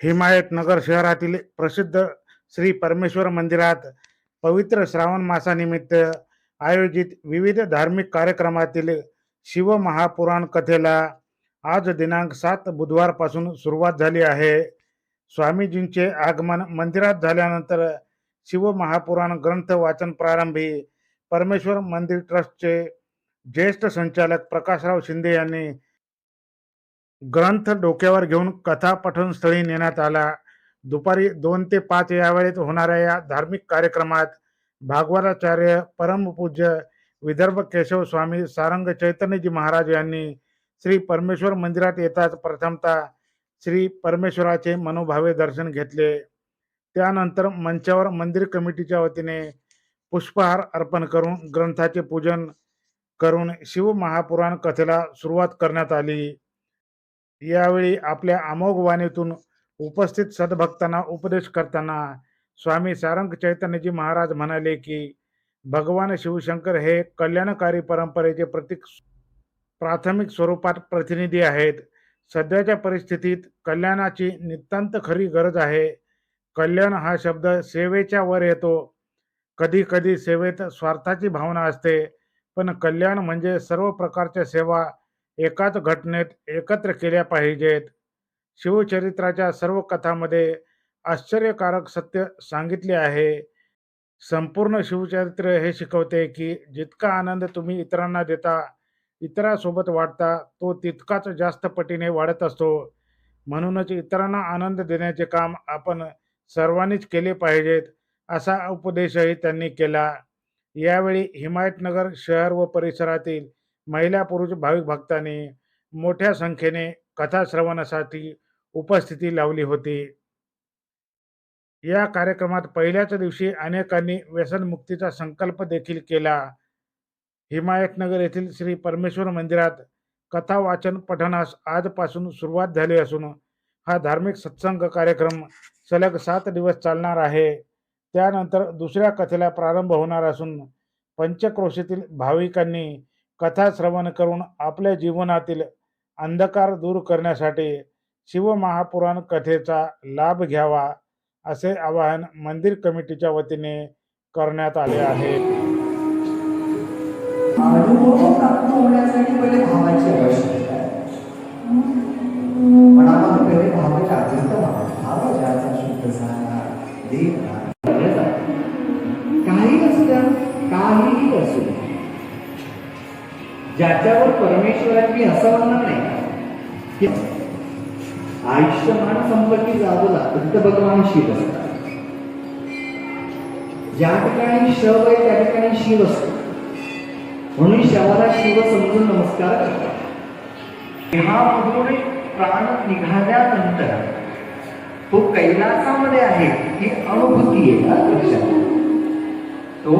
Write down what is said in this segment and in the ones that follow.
हिमायतनगर शहरातील प्रसिद्ध श्री परमेश्वर मंदिरात पवित्र श्रावण मासानिमित्त आयोजित विविध धार्मिक कार्यक्रमातील शिवमहापुराण कथेला आज दिनांक सात बुधवारपासून सुरुवात झाली आहे. स्वामीजींचे आगमन मंदिरात झाल्यानंतर शिवमहापुराण ग्रंथ वाचन प्रारंभी परमेश्वर मंदिर ट्रस्टचे ज्येष्ठ संचालक प्रकाशराव शिंदे यांनी ग्रंथ डोक्यावर घेऊन कथा पठण स्थळी नेण्यात आला. दुपारी दोन ते पाच या वेळेत होणाऱ्या या धार्मिक कार्यक्रमात भागवताचार्य परमपूज्य विदर्भ केशव स्वामी सारंग चैतन्यजी महाराज यांनी श्री परमेश्वर मंदिरात येताच प्रथमतः श्री परमेश्वराचे मनोभावे दर्शन घेतले. त्यानंतर मंचावर मंदिर कमिटीच्या वतीने पुष्पहार अर्पण करून ग्रंथाचे पूजन करून शिव महापुराण कथेला सुरुवात करण्यात आली. यावेळी आपल्या अमोघ वाणीतून उपस्थित सद्भक्तांना उपदेश करताना स्वामी सारंग चैतन्यजी महाराज म्हणाले की भगवान शिवशंकर हे कल्याणकारी परंपरेचे प्रतीक प्राथमिक स्वरूपात प्रतिनिधी आहेत. सध्याच्या परिस्थितीत कल्याणाची नितांत खरी गरज आहे. कल्याण हा शब्द सेवेच्या वर येतो. कधी कधी सेवेत स्वार्थाची भावना असते. पण कल्याण म्हणजे सर्व प्रकारच्या सेवा एकाच घटनेत एकत्र केल्या पाहिजेत. शिवचरित्राच्या सर्व कथांमध्ये आश्चर्यकारक सत्य सांगितले आहे. संपूर्ण शिवचरित्र हे शिकवते की जितका आनंद तुम्ही इतरांना देता इतरांसोबत वाटता तो तितकाच जास्त पटीने वाढत असतो. म्हणूनच इतरांना आनंद देण्याचे काम आपण सर्वांनीच केले पाहिजेत असा उपदेशही त्यांनी केला. यावेळी हिमायतनगर शहर व परिसरातील महिला पुरुष भाविक भक्तांनी मोठ्या संख्येने कथा श्रवणासाठी उपस्थिती लावली होती. या कार्यक्रमात पहिल्याच दिवशी अनेकांनी व्यसनमुक्तीचा संकल्प देखील केला. हिमायतनगर येथील श्री परमेश्वर मंदिरात कथा वाचन पठणास आजपासून सुरुवात झाली असून हा धार्मिक सत्संग कार्यक्रम सलग सात दिवस चालणार आहे. त्यानंतर दुसऱ्या कथेला प्रारंभ होणार असून पंचक्रोशीतील भाविकांनी कथा श्रवण करून आपल्या जीवनातील अंधकार दूर करण्यासाठी शिवमहापुराण कथेचा लाभ घ्यावा असे आवाहन मंदिर कमिटीच्या वतीने करण्यात आले आहे. ज्याच्यावर परमेश्वराची असं म्हणणं नाही. की आयुष्यमान संपत्ती जागोला फक्त भगवान शिव असतात. ज्या ठिकाणी शव आहे त्या ठिकाणी शिव असतो. म्हणून शवाला शिव समजून नमस्कार करतात. देहामधून प्राण निघाल्यानंतर तो कैलासामध्ये आहे ही अनुभूती आहे लक्षात तो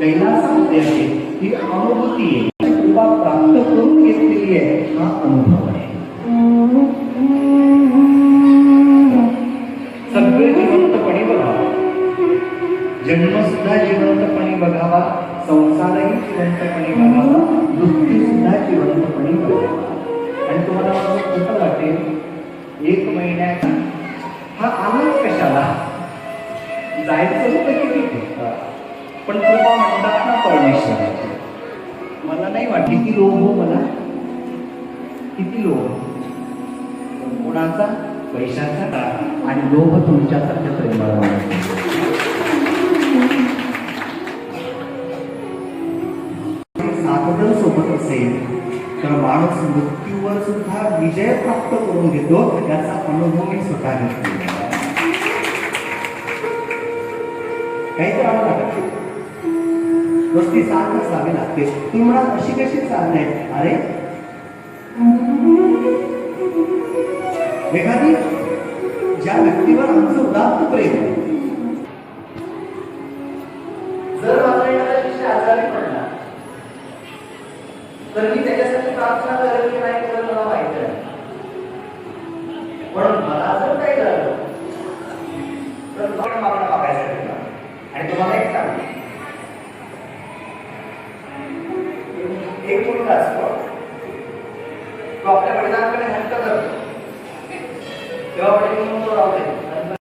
कैलासामध्ये आहे ही अनुभूती आहे. कृपा प्राप्त करून घेतलेली आहे. हा अनुभव आहे. सगळे जिवंतपणे बघावा जन्म सुद्धा जिवंतपणे बघावा संसारही जिवंतपणे बघावा मृत्यू सुद्धा जिवंतपणे बघावा. आणि तुम्हाला माझं कसं वाटेल एक महिन्याचा हा आनंद कशाला? जायचं होतं की पण कृपा म्हणतात ना परमेश्वराची मला नाही वाटत किती लोभ हो मला. किती लोभ कोणाचा? पैशाचा आणि लोभ तुमच्यासारख्या प्रेमाला माणूस. साधन सोबत असेल तर माणूस मृत्यूवर सुद्धा विजय प्राप्त करून घेतो त्याचा अनुभव मी स्वतः घेतो काहीतरी आम्हाला लागत नुसती साथ असावी लागते. तुम्ही म्हणाल अशी कशी नाही अरे? एखादी ज्या व्यक्तीवर आमचं उदात्त प्रेम जर माझा एखादा शिष्य आजारी पडला, तर मी त्याच्यासाठी प्रार्थना करेल की नाही मला माहित आहे. पण एक मुलगा असतो. तो आपल्या वडिलांकडे हट्ट करतो. तेव्हा वडील म्हणून तो राहू